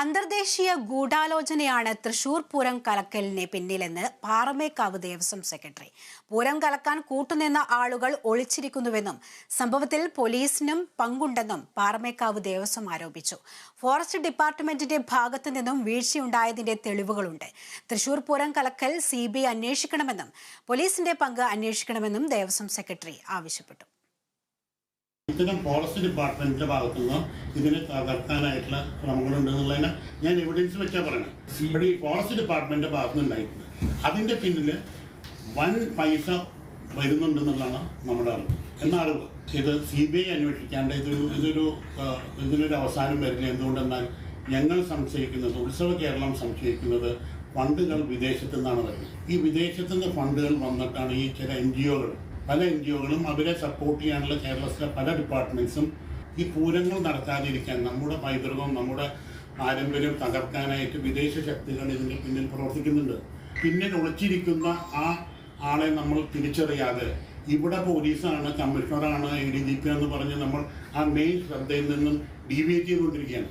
അന്തർദേശീയ ഗൂഢാലോചനയാണ് തൃശൂർ പൂരം കലക്കലിന് പിന്നിലെന്ന് പാറമേക്കാവ് ദേവസ്വം സെക്രട്ടറി. പൂരം കലക്കാൻ കൂട്ടുനിന്ന ആളുകൾ ഒളിച്ചിരിക്കുന്നുവെന്നും സംഭവത്തിൽ പോലീസിനും പങ്കുണ്ടെന്നും പാറമേക്കാവ് ദേവസ്വം ആരോപിച്ചു. ഫോറസ്റ്റ് ഡിപ്പാർട്ട്മെന്റിന്റെ ഭാഗത്തു നിന്നും വീഴ്ചയുണ്ടായതിന്റെ തെളിവുകളുണ്ട്. തൃശൂർ പൂരം കലക്കൽ സി അന്വേഷിക്കണമെന്നും പോലീസിന്റെ പങ്ക് അന്വേഷിക്കണമെന്നും ദേവസ്വം സെക്രട്ടറി ആവശ്യപ്പെട്ടു. ഇത്തരം ഫോറസ്റ്റ് ഡിപ്പാർട്ട്മെന്റിന്റെ ഭാഗത്തുനിന്ന് ഇതിനെ തകർക്കാനായിട്ടുള്ള ശ്രമങ്ങളുണ്ട് എന്നുള്ളതിനെ ഞാൻ എവിഡൻസ് വെച്ചാൽ പറയണം. ഇവിടെ ഈ ഫോറസ്റ്റ് ഡിപ്പാർട്ട്മെന്റിന്റെ ഭാഗത്തുനിന്ന് ഉണ്ടായിട്ടുണ്ട് അതിന്റെ പിന്നിൽ വൻ പൈസ വരുന്നുണ്ടെന്നുള്ളതാണ് നമ്മുടെ അറിവ്. എന്നാൽ ഇത് സി ബി ഐ അന്വേഷിക്കാണ്ട് ഇതൊരു ഇതൊരു ഇതിനൊരു അവസാനം വരില്ല. എന്തുകൊണ്ടെന്നാൽ ഞങ്ങൾ സംശയിക്കുന്നത് ഉത്സവ കേരളം സംശയിക്കുന്നത് ഫണ്ടുകൾ വിദേശത്തു നിന്നാണ് വരുന്നത്. ഈ വിദേശത്തു നിന്ന് ഫണ്ടുകൾ വന്നിട്ടാണ് ഈ ചില എൻ ജി ഒകൾ പല എൻ ജി ഒകളും അവരെ സപ്പോർട്ട് ചെയ്യാനുള്ള കേരളത്തിലെ പല ഡിപ്പാർട്ട്മെന്റ്സും ഈ പൂരങ്ങൾ നടത്താതിരിക്കാൻ നമ്മുടെ പൈതൃകവും നമ്മുടെ പാരമ്പര്യം തകർക്കാനായിട്ട് വിദേശ ശക്തികൾ ഇതിന്റെ പിന്നിൽ പ്രവർത്തിക്കുന്നുണ്ട്. പിന്നിൽ ഒളിച്ചിരിക്കുന്ന ആ ആളെ നമ്മൾ തിരിച്ചറിയാതെ ഇവിടെ പോലീസാണ് കമ്മീഷണറാണ് എ ഡി ജി പി എന്ന് പറഞ്ഞ് നമ്മൾ ആ മെയിൻ ശ്രദ്ധയിൽ നിന്നും ഡീവിയേറ്റ് ചെയ്തുകൊണ്ടിരിക്കുകയാണ്.